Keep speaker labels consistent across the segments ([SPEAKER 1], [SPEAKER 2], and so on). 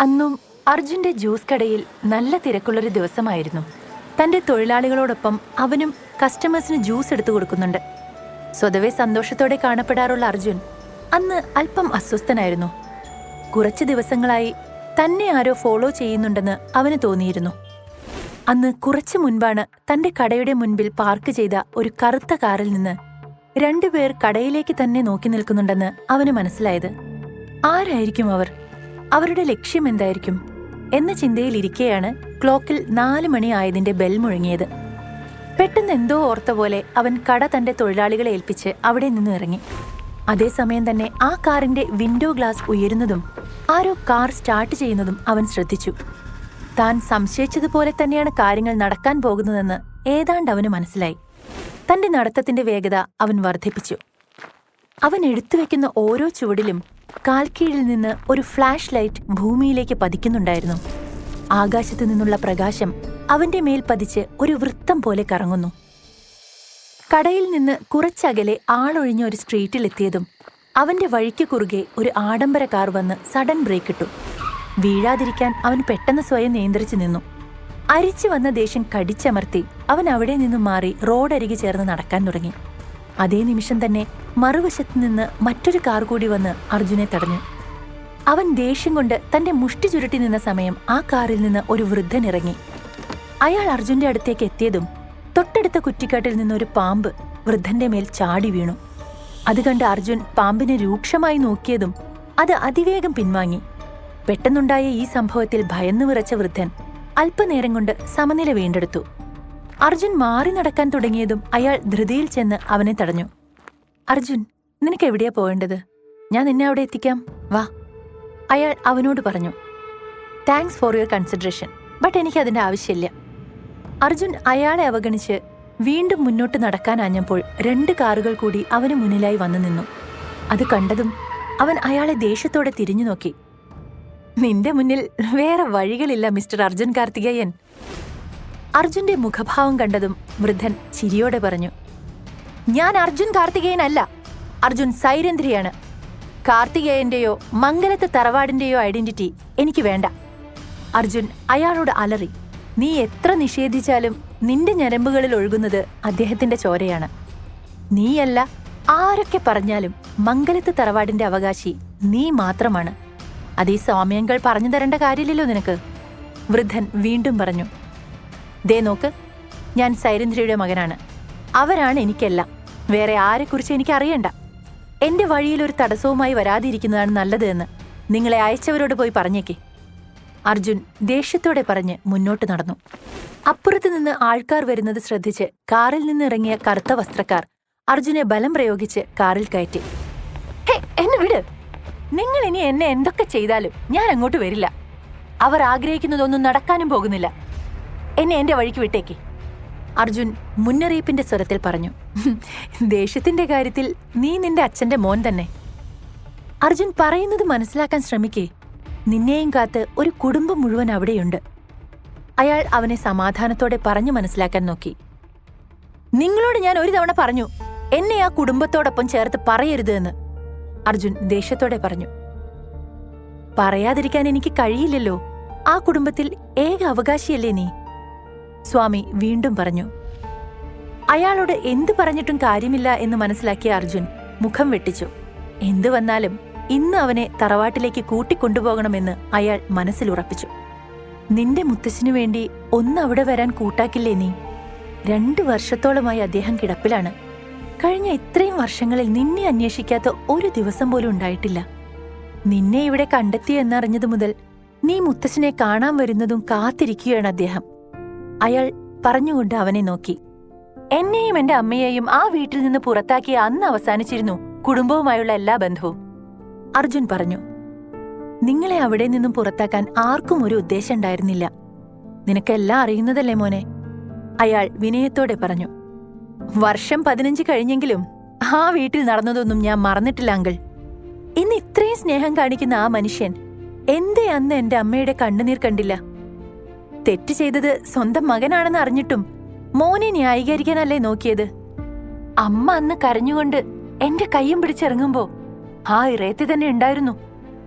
[SPEAKER 1] അന്നും അർജുന്റെ ജ്യൂസ് കടയിൽ നല്ല തിരക്കുള്ളൊരു ദിവസമായിരുന്നു. തന്റെ തൊഴിലാളികളോടൊപ്പം അവനും കസ്റ്റമേഴ്സിന് ജ്യൂസ് എടുത്തു കൊടുക്കുന്നുണ്ട്. സ്വതവേ സന്തോഷത്തോടെ കാണപ്പെടാറുള്ള അർജുൻ അന്ന് അല്പം അസ്വസ്ഥനായിരുന്നു. കുറച്ച് ദിവസങ്ങളായി തന്നെ ആരോ ഫോളോ ചെയ്യുന്നുണ്ടെന്ന് അവന് തോന്നിയിരുന്നു. അന്ന് കുറച്ചു മുൻപാണ് തന്റെ കടയുടെ മുൻപിൽ പാർക്ക് ചെയ്ത ഒരു കറുത്ത കാറിൽ നിന്ന് രണ്ടുപേർ കടയിലേക്ക് തന്നെ നോക്കി നിൽക്കുന്നുണ്ടെന്ന് അവന് മനസ്സിലായത്. ആരായിരിക്കും അവർ? അവരുടെ ലക്ഷ്യം എന്തായിരിക്കും എന്ന ചിന്തയിലിരിക്കെയാണ് ക്ലോക്കിൽ നാല് മണി ആയതിന്റെ ബെൽ മുഴങ്ങിയത്. പെട്ടെന്ന് എന്തോ ഓർത്ത പോലെ അവൻ കട തന്റെ തൊഴിലാളികളെ ഏൽപ്പിച്ച് അവിടെ നിന്ന് ഇറങ്ങി. അതേസമയം തന്നെ ആ കാറിന്റെ വിൻഡോ ഗ്ലാസ് ഉയരുന്നതും ആരോ കാർ സ്റ്റാർട്ട് ചെയ്യുന്നതും അവൻ ശ്രദ്ധിച്ചു. താൻ സംശയിച്ചതുപോലെ തന്നെയാണ് കാര്യങ്ങൾ നടക്കാൻ പോകുന്നതെന്ന് ഏതാണ്ട് അവന് മനസ്സിലായി. തന്റെ നടത്തത്തിന്റെ വേഗത അവൻ വർദ്ധിപ്പിച്ചു. അവൻ എടുത്തുവെക്കുന്ന ഓരോ ചുവടിലും കാൽക്കീഴിൽ നിന്ന് ഒരു ഫ്ലാഷ് ലൈറ്റ് ഭൂമിയിലേക്ക് പതിക്കുന്നുണ്ടായിരുന്നു. ആകാശത്തു നിന്നുള്ള പ്രകാശം അവന്റെ മേൽ പതിച്ച് ഒരു വൃത്തം പോലെ കറങ്ങുന്നു. കടയിൽ നിന്ന് കുറച്ചകലെ ആളൊഴിഞ്ഞ ഒരു സ്ട്രീറ്റിലെത്തിയതും അവന്റെ വഴിക്ക് കുറുകെ ഒരു ആഡംബര കാർ വന്ന് സഡൻ ബ്രേക്ക് ഇട്ടു വീഴാതിരിക്കാൻ അവൻ പെട്ടെന്ന് സ്വയം നിയന്ത്രിച്ചു നിന്നു. അരിച്ചു വന്ന ദേഷ്യം കടിച്ചമർത്തി അവൻ അവിടെ നിന്നും മാറി റോഡരികെ ചേർന്ന് നടക്കാൻ തുടങ്ങി. അതേ നിമിഷം തന്നെ മറുവശത്ത് നിന്ന് മറ്റൊരു കാർ കൂടി വന്ന് അർജുനെ തടഞ്ഞു. അവൻ ദേഷ്യം കൊണ്ട് തന്റെ മുഷ്ടി ചുരുട്ടി നിന്ന സമയം ആ കാറിൽ നിന്ന് ഒരു വൃദ്ധൻ ഇറങ്ങി. അയാൾ അർജുന്റെ അടുത്തേക്ക് എത്തിയതും തൊട്ടടുത്ത കുറ്റിക്കാട്ടിൽ നിന്ന് ഒരു പാമ്പ് വൃദ്ധന്റെ മേൽ ചാടി വീണു. അത് കണ്ട് അർജുൻ പാമ്പിനെ രൂക്ഷമായി നോക്കിയതും അത് അതിവേഗം പിൻവാങ്ങി. പെട്ടെന്നുണ്ടായ ഈ സംഭവത്തിൽ ഭയന്നു വിറച്ച വൃദ്ധൻ അല്പനേരം കൊണ്ട് സമനില വീണ്ടെടുത്തു. അർജുൻ മാറി നടക്കാൻ തുടങ്ങിയതും അയാൾ ധൃതിയിൽ ചെന്ന് അവനെ തടഞ്ഞു. അർജുൻ നിനക്ക് എവിടെയാ പോകേണ്ടത്? ഞാൻ നിന്നെ അവിടെ എത്തിക്കാം. വാ. അയാൾ അവനോട് പറഞ്ഞു thanks for your consideration but എനിക്ക് അതിന്റെ ആവശ്യമില്ല. അർജുൻ അയാളെ അവഗണിച്ച് വീണ്ടും മുന്നോട്ട് നടക്കാനാഞ്ഞപ്പോൾ രണ്ട് കാറുകൾ കൂടി അവന് മുന്നിലായി വന്നു നിന്നു. അത് കണ്ടതും അവൻ അയാളെ ദേഷ്യത്തോടെ തിരിഞ്ഞു നോക്കി. നിന്റെ മുന്നിൽ വേറെ വഴികളില്ല മിസ്റ്റർ അർജുൻ കാർത്തികേയൻ. അർജുന്റെ മുഖഭാവം കണ്ടതും വൃദ്ധൻ ചിരിയോടെ പറഞ്ഞു ഞാൻ അർജുൻ കാർത്തികേയൻ അല്ല അർജുൻ സൈരന്ധ്രിയാണ് കാർത്തികേയന്റെയോ മംഗലത്തെ തറവാടിന്റെയോ ഐഡന്റിറ്റി എനിക്ക് വേണ്ട. അർജുൻ അയാളോട് അലറി. നീ എത്ര നിഷേധിച്ചാലും നിന്റെ ഞരമ്പുകളിൽ ഒഴുകുന്നത് അദ്ദേഹത്തിന്റെ ചോരയാണ്. നീയല്ല ആരൊക്കെ പറഞ്ഞാലും മംഗലത്ത് തറവാടിന്റെ അവകാശി നീ മാത്രമാണ്. അതീ സ്വാമ്യങ്ങൾ പറഞ്ഞു തരേണ്ട കാര്യമില്ലല്ലോ നിനക്ക്. വൃദ്ധൻ വീണ്ടും പറഞ്ഞു. ദേ നോക്ക് ഞാൻ സൈരന്ധ്രിയുടെ മകനാണ്. അവരാണ് എനിക്കെല്ലാം. വേറെ ആരെക്കുറിച്ച് എനിക്ക് അറിയണ്ട എന്റെ വഴിയിൽ ഒരു തടസ്സവുമായി വരാതിരിക്കുന്നതാണ് നല്ലത് എന്ന് നിങ്ങളെ അയച്ചവരോട് പോയി പറഞ്ഞേക്കേ. അർജുൻ ദേഷ്യത്തോടെ പറഞ്ഞ് മുന്നോട്ട് നടന്നു. അപ്പുറത്ത് നിന്ന് ആൾക്കാർ വരുന്നത് ശ്രദ്ധിച്ച് കാറിൽ നിന്നിറങ്ങിയ കറുത്ത വസ്ത്രക്കാർ അർജുനെ ബലം പ്രയോഗിച്ച് കാറിൽ കയറ്റി. എന്നെ വിട്. നിങ്ങൾ ഇനി എന്നെ എന്തൊക്കെ ചെയ്താലും ഞാൻ അങ്ങോട്ട് വരില്ല. അവർ ആഗ്രഹിക്കുന്നതൊന്നും നടക്കാനും പോകുന്നില്ല. എന്നെ എന്റെ വഴിക്ക് വിട്ടേക്ക്. അർജുൻ മുന്നറിയിപ്പിന്റെ സ്വരത്തിൽ പറഞ്ഞു. "ഹും, ദേഷ്യത്തിന്റെ കാര്യത്തിൽ നീ നിന്റെ അച്ഛന്റെ മോൻ തന്നെ. അർജുൻ പറയുന്നത് മനസ്സിലാക്കാൻ ശ്രമിക്കേ. നിന്നെയും കാത്ത് ഒരു കുടുംബം മുഴുവൻ അവിടെയുണ്ട്. അയാൾ അവനെ സമാധാനത്തോടെ പറഞ്ഞു മനസ്സിലാക്കാൻ നോക്കി. നിങ്ങളോട് ഞാൻ ഒരു തവണ പറഞ്ഞു എന്നെ ആ കുടുംബത്തോടൊപ്പം ചേർത്ത് പറയരുത് എന്ന്. അർജുൻ ദേഷ്യത്തോടെ പറഞ്ഞു. പറയാതിരിക്കാൻ എനിക്ക് കഴിയില്ലല്ലോ. ആ കുടുംബത്തിൽ ഏക അവകാശിയല്ലേ നീ? സ്വാമി വീണ്ടും പറഞ്ഞു അയാളോട് എന്തു പറഞ്ഞിട്ടും കാര്യമില്ല എന്ന് മനസ്സിലാക്കിയ അർജുൻ മുഖം വെട്ടിച്ചു. എന്തു വന്നാലും ഇന്ന് അവനെ തറവാട്ടിലേക്ക് കൂട്ടിക്കൊണ്ടുപോകണമെന്ന് അയാൾ മനസ്സിലുറപ്പിച്ചു നിന്റെ മുത്തശ്ശിനു വേണ്ടി ഒന്ന് അവിടെ വരാൻ കൂട്ടാക്കില്ലേ നീ? രണ്ടു വർഷത്തോളമായി അദ്ദേഹം കിടപ്പിലാണ്. കഴിഞ്ഞ ഇത്രയും വർഷങ്ങളിൽ നിന്നെ അന്വേഷിക്കാത്ത ഒരു ദിവസം പോലും ഉണ്ടായിട്ടില്ല. നിന്നെ ഇവിടെ കണ്ടെത്തി എന്നറിഞ്ഞതു മുതൽ നീ മുത്തശ്ശനെ കാണാൻ വരുന്നതും കാത്തിരിക്കുകയാണ് അദ്ദേഹം. അയാൾ പറഞ്ഞുകൊണ്ട് അവനെ നോക്കി. എന്നെയും എന്റെ അമ്മയെയും ആ വീട്ടിൽ നിന്ന് പുറത്താക്കി അന്ന് അവസാനിച്ചിരുന്നു കുടുംബവുമായുള്ള എല്ലാ ബന്ധവും. അർജുൻ പറഞ്ഞു നിങ്ങളെ അവിടെ നിന്നും പുറത്താക്കാൻ ആർക്കും ഒരു ഉദ്ദേശം ഉണ്ടായിരുന്നില്ല. നിനക്കെല്ലാം അറിയുന്നതല്ലേ മോനെ? അയാൾ വിനയത്തോടെ പറഞ്ഞു വർഷം പതിനഞ്ച് കഴിഞ്ഞെങ്കിലും ആ വീട്ടിൽ നടന്നതൊന്നും ഞാൻ മറന്നിട്ടില്ല അങ്കിൾ. ഇന്ന് ഇത്രയും സ്നേഹം കാണിക്കുന്ന ആ മനുഷ്യൻ എന്തേ അന്ന് എന്റെ അമ്മയുടെ കണ്ണുനീർ കണ്ടില്ല? തെറ്റ് ചെയ്തത് സ്വന്തം മകനാണെന്ന് അറിഞ്ഞിട്ടും മോനെ ന്യായീകരിക്കാനല്ലേ നോക്കിയത്? അമ്മ അന്ന് കരഞ്ഞുകൊണ്ട് എന്റെ കൈയും പിടിച്ചിറങ്ങുമ്പോ ആ ഇറയത്തി തന്നെ ഉണ്ടായിരുന്നു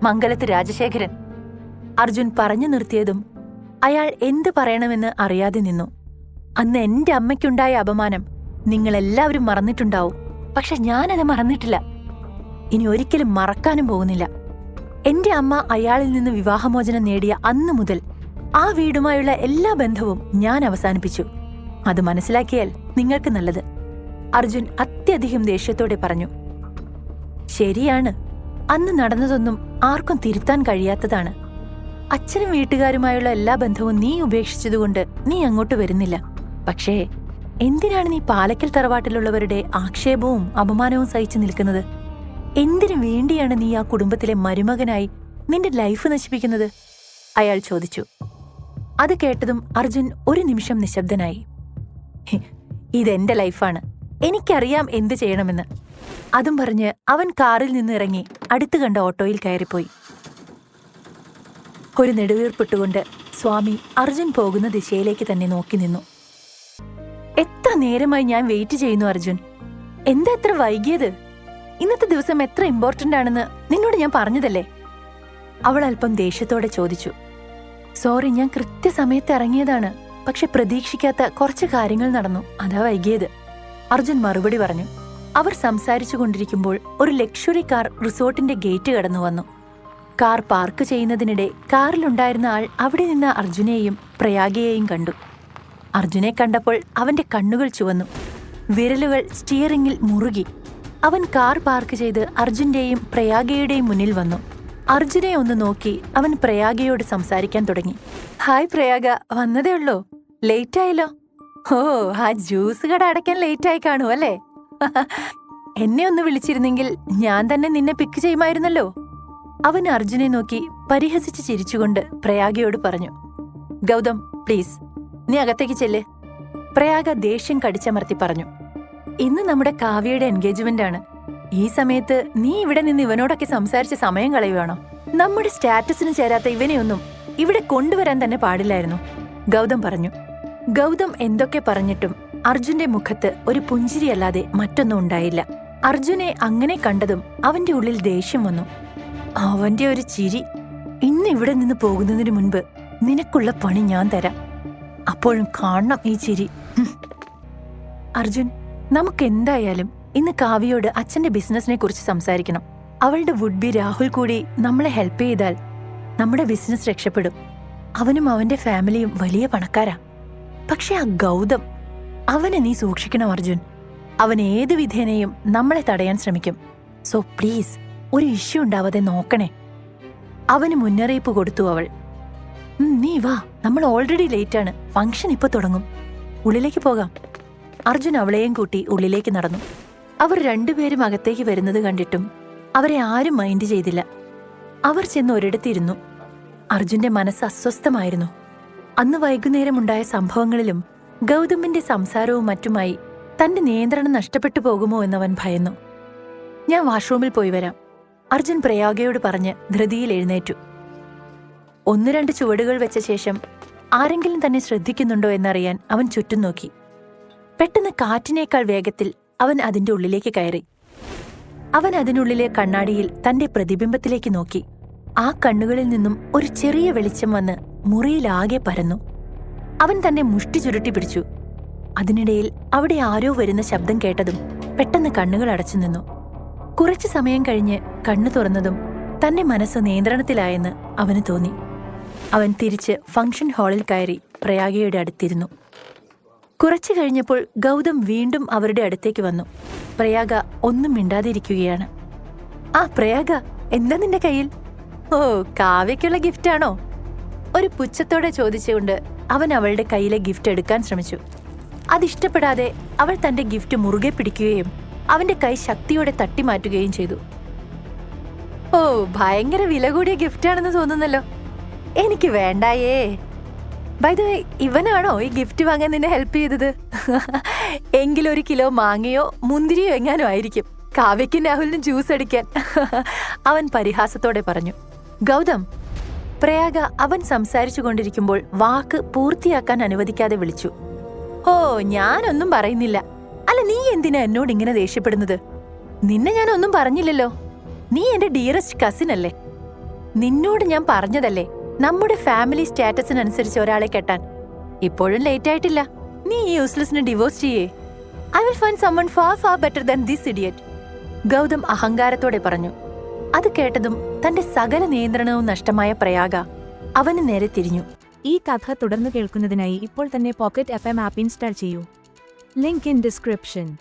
[SPEAKER 1] മംഗലത്ത് രാജശേഖരൻ. അർജുൻ പറഞ്ഞു നിർത്തിയതും അയാൾ എന്തു പറയണമെന്ന് അറിയാതെ നിന്നു. അന്ന് എന്റെ അമ്മയ്ക്കുണ്ടായ അപമാനം നിങ്ങളെല്ലാവരും മറന്നിട്ടുണ്ടാവും. പക്ഷെ ഞാനത് മറന്നിട്ടില്ല. ഇനി ഒരിക്കലും മറക്കാനും പോകുന്നില്ല. എന്റെ അമ്മ അയാളിൽ നിന്ന് വിവാഹമോചനം നേടിയ അന്നു മുതൽ ആ വീടുമായുള്ള എല്ലാ ബന്ധവും ഞാൻ അവസാനിപ്പിച്ചു. അത് മനസ്സിലാക്കിയാൽ നിങ്ങൾക്ക് നല്ലത്. അർജുൻ അത്യധികം ദേഷ്യത്തോടെ പറഞ്ഞു. ശരിയാണ്. അന്ന് നടന്നതൊന്നും ആർക്കും തിരുത്താൻ കഴിയാത്തതാണ്. അച്ഛനും വീട്ടുകാരുമായുള്ള എല്ലാ ബന്ധവും നീ ഉപേക്ഷിച്ചതുകൊണ്ട് നീ അങ്ങോട്ട് വരുന്നില്ല. പക്ഷേ എന്തിനാണ് നീ പാലക്കൽ തറവാട്ടിലുള്ളവരുടെ ആക്ഷേപവും അപമാനവും സഹിച്ചു നിൽക്കുന്നത്? എന്തിനു വേണ്ടിയാണ് നീ ആ കുടുംബത്തിലെ മരുമകനായി നിന്റെ ലൈഫ് നശിപ്പിക്കുന്നത്? അയാൾ ചോദിച്ചു. അത് കേട്ടതും അർജുൻ ഒരു നിമിഷം നിശബ്ദനായി. "ഹി, ഇതെന്റെ ലൈഫാണ്. എനിക്കറിയാം എന്ത് ചെയ്യണമെന്ന്. അതും പറഞ്ഞ് അവൻ കാറിൽ നിന്നിറങ്ങി അടുത്തു കണ്ട ഓട്ടോയിൽ കയറിപ്പോയി. ഒരു നെടുവീർപ്പിട്ടുകൊണ്ട് സ്വാമി അർജുൻ പോകുന്ന ദിശയിലേക്ക് തന്നെ നോക്കി നിന്നു. എത്ര നേരമായി ഞാൻ വെയിറ്റ് ചെയ്യുന്നു അർജുൻ. എന്താ എത്ര വൈകിയത്? ഇന്നത്തെ ദിവസം എത്ര ഇമ്പോർട്ടന്റ് ആണെന്ന് നിന്നോട് ഞാൻ പറഞ്ഞതല്ലേ? അവൾ അല്പം ദേഷ്യത്തോടെ ചോദിച്ചു. സോറി ഞാൻ കൃത്യസമയത്ത് ഇറങ്ങിയതാണ്. പക്ഷെ പ്രതീക്ഷിക്കാത്ത കുറച്ച് കാര്യങ്ങൾ നടന്നു. അതാ വൈകിയത്. അർജുൻ മറുപടി പറഞ്ഞു. അവർ സംസാരിച്ചു കൊണ്ടിരിക്കുമ്പോൾ ഒരു ലക്ഷറി കാർ റിസോർട്ടിന്റെ ഗേറ്റ് കടന്നു വന്നു. കാർ പാർക്ക് ചെയ്യുന്നതിനിടെ കാറിലുണ്ടായിരുന്ന ആൾ അവിടെ നിന്ന് അർജുനെയും പ്രയാഗയെയും കണ്ടു. അർജുനെ കണ്ടപ്പോൾ അവന്റെ കണ്ണുകൾ ചുവന്നു. വിരലുകൾ സ്റ്റിയറിംഗിൽ മുറുകി. അവൻ കാർ പാർക്ക് ചെയ്ത് അർജുന്റെയും പ്രയാഗയുടെയും മുന്നിൽ വന്നു. അർജുനെ ഒന്ന് നോക്കി അവൻ പ്രയാഗയോട് സംസാരിക്കാൻ തുടങ്ങി. ഹായ് പ്രയാഗ വന്നതേ ഉള്ളൂ. ലേറ്റ് ആയല്ലോ. ഓ ആ ജ്യൂസ് കട അടയ്ക്കാൻ ലേറ്റ് ആയി കാണൂ അല്ലേ? എന്നെ ഒന്ന് വിളിച്ചിരുന്നെങ്കിൽ ഞാൻ തന്നെ നിന്നെ പിക്ക് ചെയ്യുമായിരുന്നല്ലോ. അവൻ അർജുനെ നോക്കി പരിഹസിച്ച് ചിരിച്ചുകൊണ്ട് പ്രയാഗയോട് പറഞ്ഞു. ഗൗതം പ്ലീസ് നീ അകത്തേക്ക് ചെല്ല്. പ്രയാഗ ദേഷ്യം കടിച്ചമർത്തി പറഞ്ഞു. ഇന്ന് നമ്മുടെ കാവ്യയുടെ എൻഗേജ്മെന്റ് ആണ്. ഈ സമയത്ത് നീ ഇവിടെ നിന്ന് ഇവനോടൊക്കെ സംസാരിച്ച് സമയം കളയുവാണോ? നമ്മുടെ സ്റ്റാറ്റസിന് ചേരാത്ത ഇവനെയൊന്നും ഇവിടെ കൊണ്ടുവരാൻ തന്നെ പാടില്ലായിരുന്നു. ഗൗതം പറഞ്ഞു ഗൗതം എന്തൊക്കെ പറഞ്ഞിട്ടും അർജുന്റെ മുഖത്ത് ഒരു പുഞ്ചിരിയല്ലാതെ മറ്റൊന്നും ഉണ്ടായില്ല. അർജുനെ അങ്ങനെ കണ്ടതും അവന്റെ ഉള്ളിൽ ദേഷ്യം വന്നു. അവന്റെ ഒരു ചിരി ഇന്ന് ഇവിടെ നിന്ന് പോകുന്നതിന് മുൻപ് നിനക്കുള്ള പണി ഞാൻ തരാം. അപ്പോഴും കാണണം ഈ ചിരി. അർജുൻ നമുക്ക് എന്തായാലും ഇന്ന് കാവ്യയോട് അച്ഛന്റെ ബിസിനസിനെ കുറിച്ച് സംസാരിക്കണം. അവളുടെ വുഡ് ബി രാഹുൽ കൂടി നമ്മളെ ഹെൽപ്പ് ചെയ്താൽ നമ്മുടെ ബിസിനസ് രക്ഷപ്പെടും. അവനും അവന്റെ ഫാമിലിയും വലിയ പണക്കാരാ. പക്ഷെ ആ ഗൗതം അവനെ നീ സൂക്ഷിക്കണം അർജുൻ. അവൻ ഏത് വിധേനയും നമ്മളെ തടയാൻ ശ്രമിക്കും. സോ പ്ലീസ് ഒരു ഇഷ്യൂ ഉണ്ടാവാതെ നോക്കണേ. അവന് മുന്നറിയിപ്പ് കൊടുത്തു അവൾ. നീ വാ. നമ്മൾ ഓൾറെഡി ലേറ്റ് ആണ്. ഫംഗ്ഷൻ ഇപ്പൊ തുടങ്ങും. ഉള്ളിലേക്ക് പോകാം. അർജുൻ അവളെയും കൂട്ടി ഉള്ളിലേക്ക് നടന്നു. അവർ രണ്ടുപേരും അകത്തേക്ക് വരുന്നത് കണ്ടിട്ടും അവരെ ആരും മൈൻഡ് ചെയ്തില്ല. അവർ ചെന്ന് ഒരിടത്തിരുന്നു. അർജുന്റെ മനസ്സ് അസ്വസ്ഥമായിരുന്നു. അന്ന് വൈകുന്നേരമുണ്ടായ സംഭവങ്ങളിലും ഗൗതമിന്റെ സംസാരവും മറ്റുമായി തന്റെ നിയന്ത്രണം നഷ്ടപ്പെട്ടു പോകുമോ എന്നവൻ ഭയന്നു. ഞാൻ വാഷ്റൂമിൽ പോയി വരാം. അർജുൻ പ്രയാഗയോട് പറഞ്ഞ് ധൃതിയിൽ എഴുന്നേറ്റു. ഒന്ന് രണ്ട് ചുവടുകൾ വെച്ച ശേഷം ആരെങ്കിലും തന്നെ ശ്രദ്ധിക്കുന്നുണ്ടോ എന്നറിയാൻ അവൻ ചുറ്റും നോക്കി. പെട്ടെന്ന് കാറ്റിനേക്കാൾ വേഗത്തിൽ അവൻ അതിന്റെ ഉള്ളിലേക്ക് കയറി. അവൻ അതിനുള്ളിലെ കണ്ണാടിയിൽ തന്റെ പ്രതിബിംബത്തിലേക്ക് നോക്കി. ആ കണ്ണുകളിൽ നിന്നും ഒരു ചെറിയ വെളിച്ചം വന്ന് മുറിയിലാകെ പരന്നു. അവൻ തന്നെ മുഷ്ടി ചുരുട്ടി പിടിച്ചു. അതിനിടയിൽ അവിടെ ആരോ വരുന്ന ശബ്ദം കേട്ടതും പെട്ടെന്ന് കണ്ണുകൾ അടച്ചു നിന്നു. കുറച്ചു സമയം കഴിഞ്ഞ് കണ്ണു തുറന്നതും തന്റെ മനസ്സ് നിയന്ത്രണത്തിലായെന്ന് അവന് തോന്നി. അവൻ തിരിച്ച് ഫംഗ്ഷൻ ഹാളിൽ കയറി പ്രയാഗയുടെ അടുത്തിരുന്നു. കുറച്ചു കഴിഞ്ഞപ്പോൾ ഗൗതം വീണ്ടും അവരുടെ അടുത്തേക്ക് വന്നു. പ്രയാഗ ഒന്നും മിണ്ടാതിരിക്കുകയാണ്. ആ പ്രയാഗ എന്താ നിന്റെ കയ്യിൽ? ഓ കാവ്യയ്ക്കുള്ള ഗിഫ്റ്റാണോ ഒരു പുച്ഛത്തോടെ ചോദിച്ചുകൊണ്ട് അവൻ അവളുടെ കയ്യിലെ ഗിഫ്റ്റ് എടുക്കാൻ ശ്രമിച്ചു. അതിഷ്ടപ്പെടാതെ അവൾ തന്റെ ഗിഫ്റ്റ് മുറുകെ പിടിക്കുകയും അവന്റെ കൈ ശക്തിയോടെ തട്ടിമാറ്റുകയും ചെയ്തു. ഓ ഭയങ്കര വില കൂടിയ ഗിഫ്റ്റാണെന്ന് തോന്നുന്നല്ലോ. എനിക്ക് വേണ്ടായേ. ബൈ ദ വേ ഇവനാണോ ഈ ഗിഫ്റ്റ് വാങ്ങാൻ നിന്നെ ഹെൽപ്പ് ചെയ്തത്? എങ്കിലൊരു കിലോ മാങ്ങയോ മുന്തിരിയോ എങ്ങാനോ ആയിരിക്കും. കാവ്യക്കും രാഹുലിനും ജ്യൂസ് അടിക്കാൻ. അവൻ പരിഹാസത്തോടെ പറഞ്ഞു ഗൗതം പ്രയാഗ അവൻ സംസാരിച്ചു കൊണ്ടിരിക്കുമ്പോൾ വാക്ക് പൂർത്തിയാക്കാൻ അനുവദിക്കാതെ വിളിച്ചു. ഓ ഞാനൊന്നും പറയുന്നില്ല. അല്ല നീ എന്തിനാ എന്നോട് ഇങ്ങനെ ദേഷ്യപ്പെടുന്നത്? നിന്നെ ഞാൻ ഒന്നും പറഞ്ഞില്ലല്ലോ. നീ എന്റെ ഡിയറസ്റ്റ് കസിൻ അല്ലേ? നിന്നോട് ഞാൻ പറഞ്ഞതല്ലേ? നമ്മുടെ ഫാമിലി സ്റ്റാറ്റസിനനുസരിച്ച് ഒരാളെ കെട്ടാൻ. ഇപ്പോഴും ലേറ്റ് ആയിട്ടില്ല. നീ ഈ യൂസ്ലെസ്സിനെ ഡിവോഴ്സ് ചെയ്യേ. I will find someone far far better than this idiot Gautam അഹങ്കാരത്തോടെ പറഞ്ഞു. അത് കേട്ടതും തന്റെ സകല നിയന്ത്രണവും നഷ്ടമായ പ്രയാഗ അവന് നേരെ തിരിഞ്ഞു.
[SPEAKER 2] ഈ കഥ തുടർന്ന് കേൾക്കുന്നതിനായി ഇപ്പോൾ തന്നെ pocket F M app install ചെയ്യൂ. Link in description